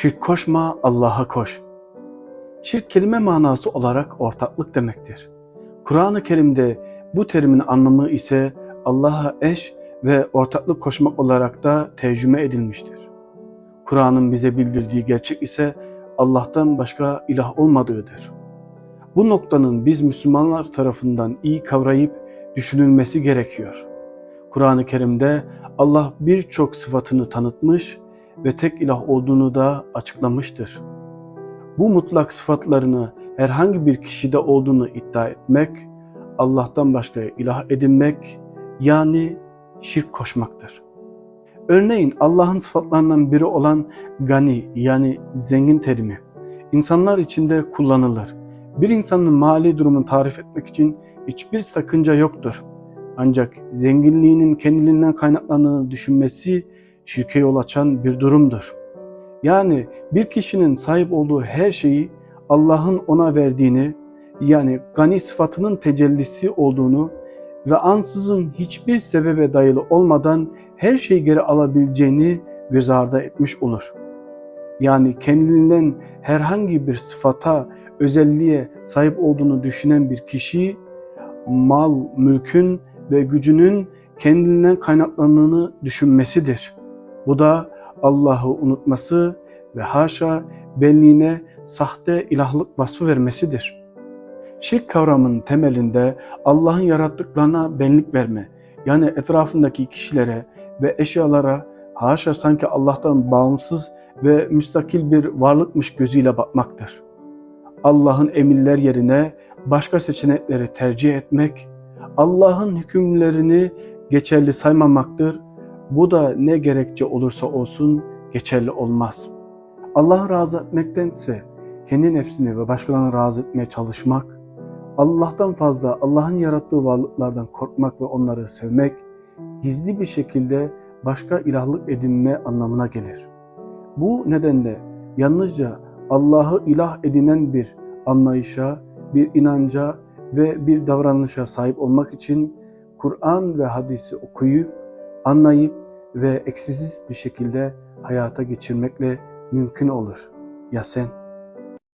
Şirk koşma, Allah'a koş. Şirk kelime manası olarak ortaklık demektir. Kur'an-ı Kerim'de bu terimin anlamı ise Allah'a eş ve ortaklık koşmak olarak da tercüme edilmiştir. Kur'an'ın bize bildirdiği gerçek ise Allah'tan başka ilah olmadığıdır. Bu noktanın biz Müslümanlar tarafından iyi kavrayıp düşünülmesi gerekiyor. Kur'an-ı Kerim'de Allah birçok sıfatını tanıtmış ve tek ilah olduğunu da açıklamıştır. Bu mutlak sıfatlarını herhangi bir kişide olduğunu iddia etmek, Allah'tan başka ilah edinmek yani şirk koşmaktır. Örneğin Allah'ın sıfatlarından biri olan gani yani zengin terimi insanlar içinde kullanılır. Bir insanın mali durumunu tarif etmek için hiçbir sakınca yoktur. Ancak zenginliğinin kendiliğinden kaynaklandığını düşünmesi şirke yol açan bir durumdur. Yani bir kişinin sahip olduğu her şeyi Allah'ın ona verdiğini yani gani sıfatının tecellisi olduğunu ve ansızın hiçbir sebebe dayalı olmadan her şeyi geri alabileceğini göz ardı etmiş olur. Yani kendinden herhangi bir sıfata, özelliğe sahip olduğunu düşünen bir kişi mal, mülkün ve gücünün kendinden kaynaklandığını düşünmesidir. Bu da Allah'ı unutması ve haşa belliğine sahte ilahlık vasfı vermesidir. Şirk kavramının temelinde Allah'ın yarattıklarına benlik verme, yani etrafındaki kişilere ve eşyalara haşa sanki Allah'tan bağımsız ve müstakil bir varlıkmış gözüyle bakmaktır. Allah'ın emirler yerine başka seçenekleri tercih etmek, Allah'ın hükümlerini geçerli saymamaktır. Bu da ne gerekçe olursa olsun geçerli olmaz. Allah'ı razı etmektense kendi nefsini ve başkalarını razı etmeye çalışmak, Allah'tan fazla Allah'ın yarattığı varlıklardan korkmak ve onları sevmek, gizli bir şekilde başka ilahlık edinme anlamına gelir. Bu nedenle yalnızca Allah'ı ilah edinen bir anlayışa, bir inanca ve bir davranışa sahip olmak için Kur'an ve hadisi okuyup, anlayıp ve eksiksiz bir şekilde hayata geçirmekle mümkün olur. Ya sen?